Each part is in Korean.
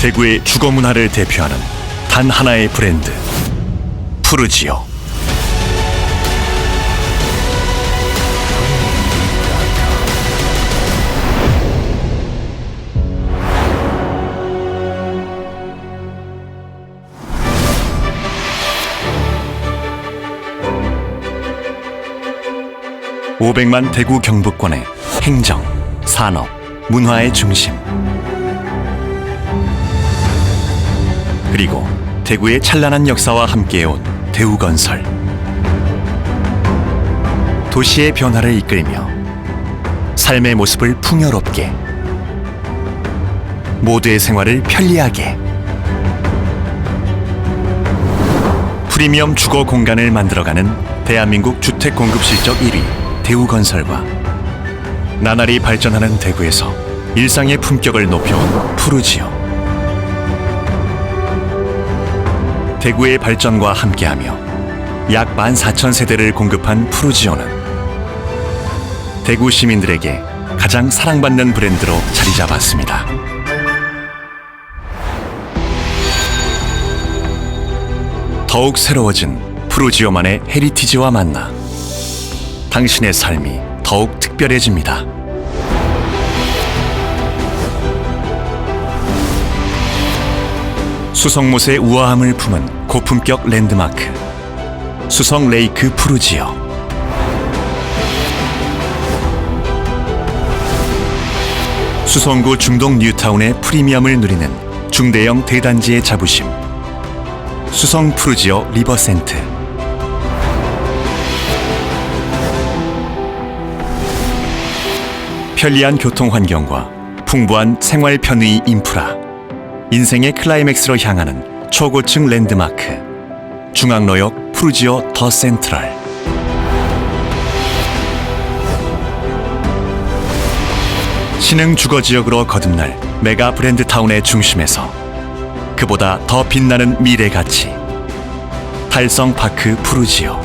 대구의 주거 문화를 대표하는 단 하나의 브랜드 푸르지오. (500만) 대구 경북권의 행정, 산업, 문화의 중심 그리고 대구의 찬란한 역사와 함께해온 대우건설. 도시의 변화를 이끌며 삶의 모습을 풍요롭게 모두의 생활을 편리하게 프리미엄 주거 공간을 만들어가는 대한민국 주택 공급 실적 1위 대우건설과 나날이 발전하는 대구에서 일상의 품격을 높여온 푸르지오 대구의 발전과 함께하며 약 14,000세대를 공급한 푸르지오는 대구 시민들에게 가장 사랑받는 브랜드로 자리 잡았습니다. 더욱 새로워진 푸르지오만의 헤리티지와 만나 당신의 삶이 더욱 특별해집니다. 수성못의 우아함을 품은 고품격 랜드마크. 수성 레이크 푸르지오. 수성구 중동 뉴타운의 프리미엄을 누리는 중대형 대단지의 자부심. 수성 푸르지오 리버센트. 편리한 교통 환경과 풍부한 생활 편의 인프라 인생의 클라이맥스로 향하는 초고층 랜드마크. 중앙로역 푸르지오 더 센트럴. 신흥 주거 지역으로 거듭날 메가 브랜드 타운의 중심에서 그보다 더 빛나는 미래 가치 달성 파크 푸르지오.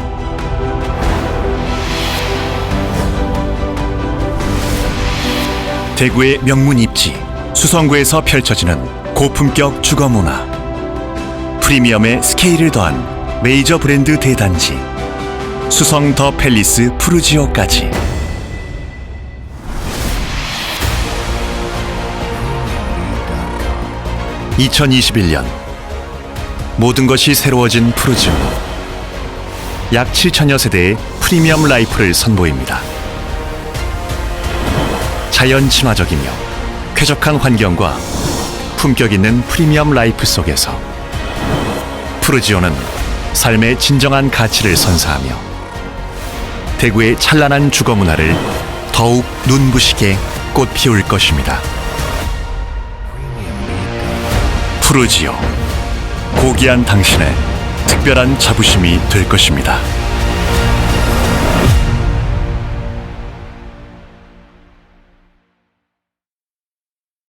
대구의 명문 입지 수성구에서 펼쳐지는 고품격 주거 문화. 프리미엄의 스케일을 더한 메이저 브랜드 대단지. 수성 더 팰리스 푸르지오까지. (2021년) 모든 것이 새로워진 푸르지오. 약 7천여 세대의 프리미엄 라이프를 선보입니다. 자연 친화적이며 쾌적한 환경과 품격 있는 프리미엄 라이프 속에서 푸르지오는 삶의 진정한 가치를 선사하며 대구의 찬란한 주거 문화를 더욱 눈부시게 꽃 피울 것입니다. 푸르지오 고귀한 당신의 특별한 자부심이 될 것입니다.